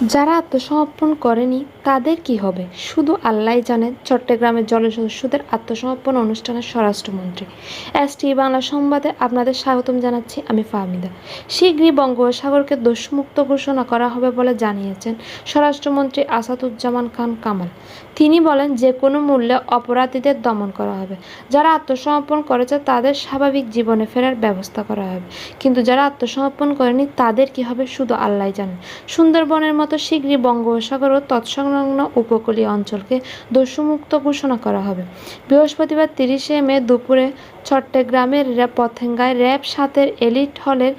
যারা আত্মসমর্পণ করেনি, তাদের কি হবে? শুধু আল্লাহই জানেন চট্টগ্রামের জলসদস্যুদের আত্মসমর্পণ অনুষ্ঠানের স্বরাষ্ট্রমন্ত্রী। এস টি বাংলা সংবাদে আপনাদের স্বাগতম জানাচ্ছি, আমি ফাহমিদা। শীঘ্রই বঙ্গোপসাগরকে দোষমুক্ত ঘোষণা করা হবে বলে জানিয়েছেন স্বরাষ্ট্রমন্ত্রী আসাদুজ্জামান খান কামাল। তিনি বলেন, যে কোনো মূল্যে অপরাধীদের দমন করা হবে। যারা আত্মসমর্পণ করেছে, তাদের স্বাভাবিক জীবনে ফেরার ব্যবস্থা করা হবে। কিন্তু যারা আত্মসমর্পণ করেনি, তাদের কি হবে? শুধু আল্লাহ জানেন সুন্দরবনের মতো শীঘ্রই বঙ্গোপসাগর ও তৎসংলগ্ন উপকূলীয় অঞ্চলকে দস্যুমুক্ত ঘোষণা করা হবে। বৃহস্পতিবার তিরিশে মে দুপুরে চট্টগ্রামের পথেঙ্গায় র্যাব সাতের এলিট হলের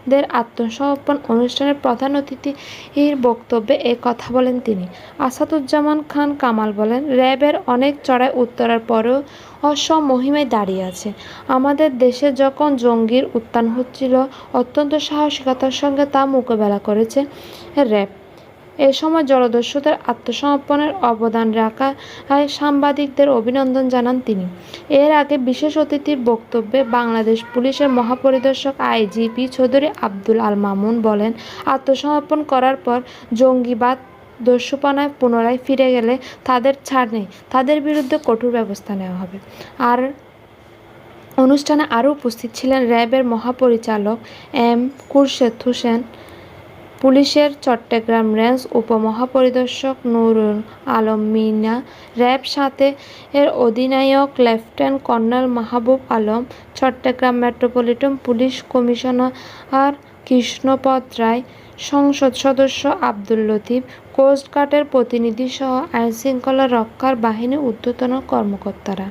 জলদস্যুদের আত্মসমর্পণ অনুষ্ঠানের প্রধান অতিথির বক্তব্যে এ কথা বলেন তিনি। আসাদুজ্জামান খান কামাল বলেন, র্যাবের অনেক চড়াই উত্তরার পরেও অসমহিমায় দাঁড়িয়ে আছে। আমাদের দেশে যখন জঙ্গির উত্থান হচ্ছিল, অত্যন্ত সাহসিকতার সঙ্গে তা মোকাবেলা করেছে র্যাব। এ সময় জলদস্যুদের আত্মসমর্পণের অবদান রাখায় সাংবাদিকদের অভিনন্দন জানান তিনি। এর আগে বিশেষ অতিথির বক্তব্যে বাংলাদেশ পুলিশের মহাপরিদর্শক আইজিপি চৌধুরী আব্দুল আল মামুন বলেন, আত্মসমর্পণ করার পর জঙ্গিবাদ দস্যুপনায় পুনরায় ফিরে গেলে তাদের ছাড় নেই, তাদের বিরুদ্ধে কঠোর ব্যবস্থা নেওয়া হবে। আর অনুষ্ঠানে আরও উপস্থিত ছিলেন র্যাবের মহাপরিচালক এম কুরশেদ হোসেন পুলিশের চট্টগ্রাম রেঞ্জ উপমহাপরিদর্শক নুরুল আলম মিনা র্যাব সাথে এর অধিনায়ক lieutenant colonel Mahbub Alam, Chattogram metropolitan police commissioner Krishnapada Roy, সংসদ সদস্য আব্দুল লতিফ, কোস্টগার্ডের প্রতিনিধিসহ আইনশৃঙ্খলা রক্ষার বাহিনীর ঊর্ধ্বতন কর্মকর্তারা।